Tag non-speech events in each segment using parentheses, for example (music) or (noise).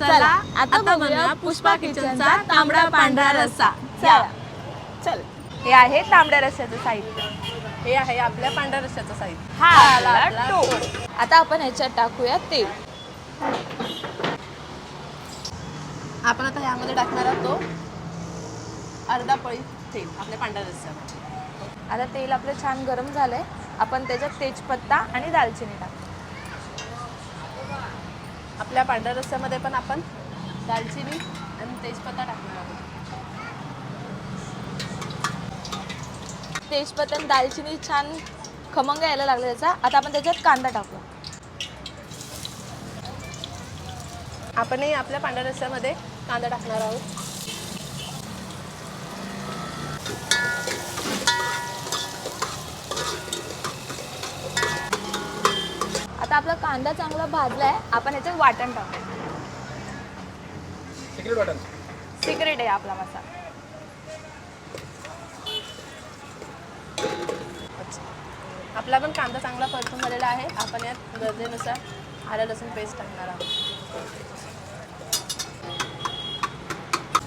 चला आता बनवूया पुष्पा किचनचा तांबडा पांढरा रस्सा. चला चल. हे आहे तांबड्या रस्स्याचं साहित्य. हे आहे आपल्या पांढऱ्या रस्स्याचं साहित्य. हा आला आपला आपला टोप आता आपण ह्याच्यात टाकूया तेल. आपण आता यामध्ये टाकणार आहोत तो अर्धा पळी तेल आपल्या पांढऱ्या रस्स्यामध्ये. आता तेल आपलं छान गरम झालंय. आपण त्याच्यात तेजपत्ता आणि दालचिनी टाकू. आपल्या पांढऱ्या रस्स्यामध्ये पण आपण दालचिनी आणि तेजपत्ता टाकणार आहोत. तेजपत्ता आणि दालचिनी छान खमंग यायला लागला त्याचा. आता आपण त्याच्यात कांदा टाकू. आपणही आपल्या पांढऱ्या रस्स्यामध्ये कांदा टाकणार आहोत. आता आपला कांदा चांगला भाजलाय आपण याच्यात वाटण टाकू. सिक्रेट आहे आपला मसाला. आपला पण कांदा चांगला परतून झालेला आहे. आपण यात गरजेनुसार आलं लसूण पेस्ट टाकणार आहोत.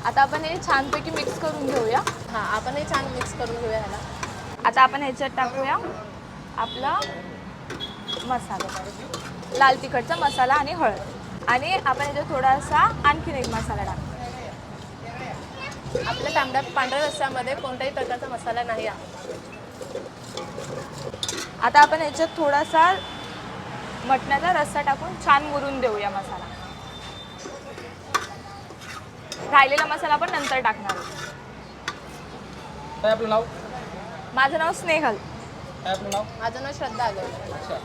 आता आपण हे छानपैकी मिक्स करून घेऊया. हां आपण हे छान मिक्स करून घेऊया ह्याला. आता आपण ह्याच्यात टाकूया आपला मसाला. लाल तिखटचा मसाला आणि हळद. आणि आपण ह्याच्यात थोडासा आणखीन एक मसाला टाकू. आपल्या तांबड्या पांढऱ्या रस्स्यामध्ये कोणत्याही प्रकारचा मसाला नाही आहे. आता आपण ह्याच्यात थोडासा मटणाचा रस्सा टाकून छान मुरून देऊया मसाला. राहिलेला मसाला आपण नंतर टाकणार आहोत. काय आपलं नाव? माझं नाव स्नेहल. काय आपलं नाव? माझं नाव श्रद्धा आलं अच्छा.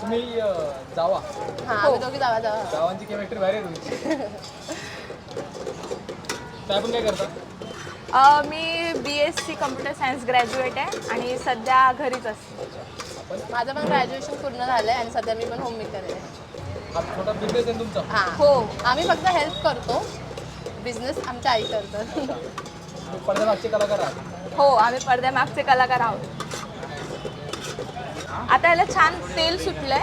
तुम्ही अं, जावा. हां आम्ही दोघी जावा जावा. गावांची केमिस्ट्री भारी आहे तुमची. काय आपण काय करता? अ, मी B S C computer science graduate आहे आणि सध्या घरीच असते. माझं पण ग्रॅज्युएशन पूर्ण झालं आहे आणि सध्या मी पण होम मेकर आहे. हा छोटा बिझनेस आहे तुमचा? हां. हो. आम्ही फक्त हेल्प करतो. बिझनेस आमच्या आई करतात तुम्ही पडद्यामागचे कलाकार आहात? हो आम्ही पडद्यामागचे कलाकार आहोत. आता याला छान तेल सुटलंय.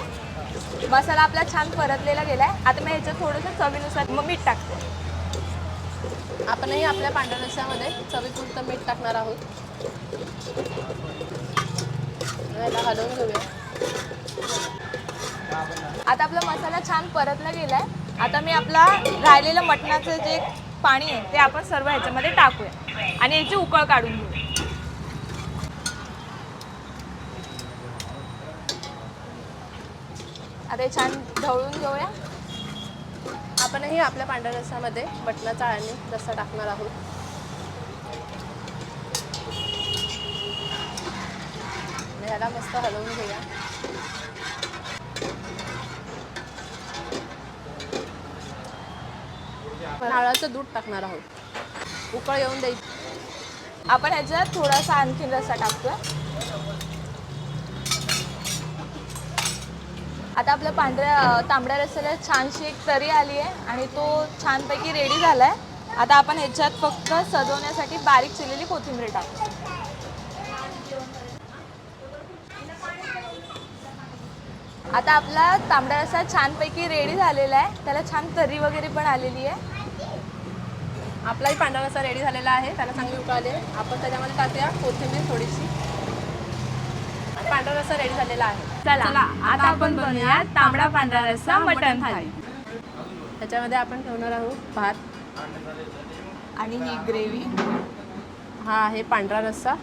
मसाला आपला छान परतलेला गेलाय. आता मी ह्याच्यात थोडंसं चवीनुसार मग मीठ टाकते. आपणही आपल्या पांढऱ्या रस्स्यामध्ये चवीपुरतं मीठ टाकणार आहोत. याला हलवून घेऊया. आता आपला मसाला छान परतला गेलाय. आता मी आपला राहिलेलं मटणाचं जे पाणी आहे ते आपण सर्व ह्याच्यामध्ये टाकूया. आणि याची उकळ काढून घेऊ आता हे छान ढवळून घेऊया. आपणही आपल्या पांढऱ्या रसामध्ये बटनाचा आणि रस्सा टाकणार आहोत. ह्याला मस्त हलवून घेऊया. नारळाचं दूध टाकणार आहोत. उकळ येऊन द्यायची. आपण ह्याच्यात थोडासा आणखीन रस्सा टाकतोय. आता आपल्या पांढऱ्या तांबड्या रस्स्याला छानशी एक तरी आली आहे आणि तो छानपैकी रेडी झाला आहे आता आपण ह्याच्यात फक्त सजवण्यासाठी बारीक चिरलेली कोथिंबीर टाकू. आता आपला तांबडा रस्सा छानपैकी रेडी झालेला आहे. त्याला छान तरी वगैरे पण आलेली आहे. आपलाही पांढरा रस्सा रेडी झालेला आहे. त्याला चांगली उकळ आहे. आपण त्याच्यामध्ये टाकूया कोथिंबीर थोडीशी. पांढरा रस्सा रेडी झालेला आहे. चला आता आपण बनवूया तांबडा पांढरा रस्सा मटण थाळी. त्याच्यामध्ये आपण ठेवणार आहोत भात. आणि ही ग्रेव्ही. हा आहे पांढरा रस्सा.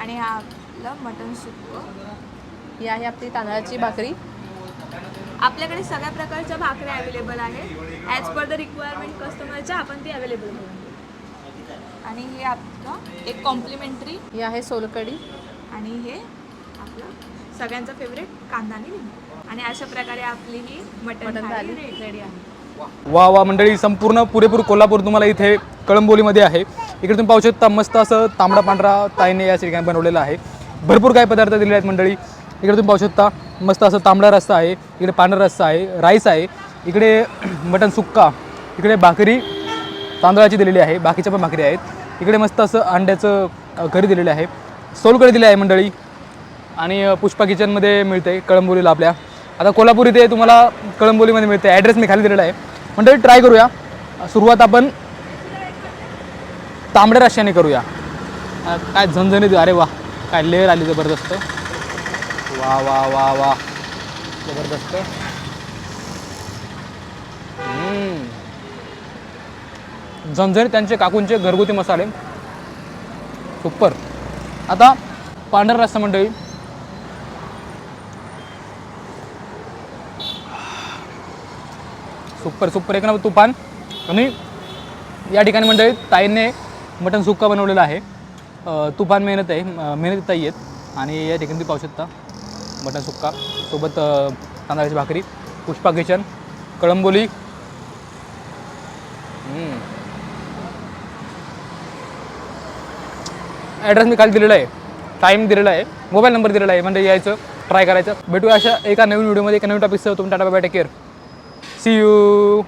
आणि हा आपलं मटण सुक्क. ही आहे आपली तांदळाची भाकरी. आपल्याकडे सगळ्या प्रकारच्या भाकऱ्या अवेलेबल आहेत. ॲज पर द रिक्वायरमेंट कस्टमरच्या आपण ती अवेलेबल आणि हे आपलं एक कॉम्प्लिमेंटरी ही आहे सोलकडी आणि हे आपलं सगळ्यांचा फेवरेट कांदा आणि लिंबू. आणि अशा प्रकारे आपली ही मटण मटण थाळी थाली रेडी आहे. वा वा मंडळी संपूर्ण पुरेपूर कोल्हापूर तुम्हाला इथे कळंबोलीमध्ये आहे. इकडे तुम्ही पाहू शकता मस्त असं तांबडा पांढरा ताईने या ठिकाणी बनवलेलं आहे. भरपूर काही पदार्थ दिलेले आहेत मंडळी. इकडे तुम्ही पाहू शकता मस्त असं तांबडा रस्सा आहे इकडे पांढरा रस्सा आहे राईस आहे इकडे (clears throat) मटण सुक्का इकडे भाकरी तांदळाची दिलेली आहे बाकीच्या पण भाकरी आहेत. इकडे मस्त असं अंड्याचं करी दिलेलं आहे. सोलकढी दिली आहे मंडळी. आणि पुष्पा किचनमध्ये मिळते कळंबोलीला आपल्या आता कोल्हापूर इथे तुम्हाला कळंबोलीमध्ये मिळते. ॲड्रेस मी खाली दिलेला आहे. म्हणजे ट्राय करूया. सुरुवात आपण तांबड्या रश्याने करूया. काय झणझणीत अरे वा काय लेअर आली जबरदस्त. वा वा वा वा. जबरदस्त. झणझणीत त्यांचे काकूंचे घरगुती मसाले. सुपर आता पांढरा रस्सा मंडळी. Super super. एक नंबर तुफान. आणि या ठिकाणी मंडळी ताईने मटण सुक्का बनवलेला आहे. तुफान मेहनत आहे मेहनत ताई आहेत. आणि या ठिकाणी ती पाहू शकता मटण सुक्का. सोबत तांदळाची भाकरी पुष्पा किचन कळंबोली. ॲड्रेस मी खाली दिलेला आहे. टाईम दिलेला आहे. मोबाईल नंबर दिलेला आहे. म्हणजे यायचं ट्राय करायचं. भेटूया अशा एका नवीन व्हिडिओमध्ये एका नवीन टॉपिकसह तुम्ही tata bye take care see you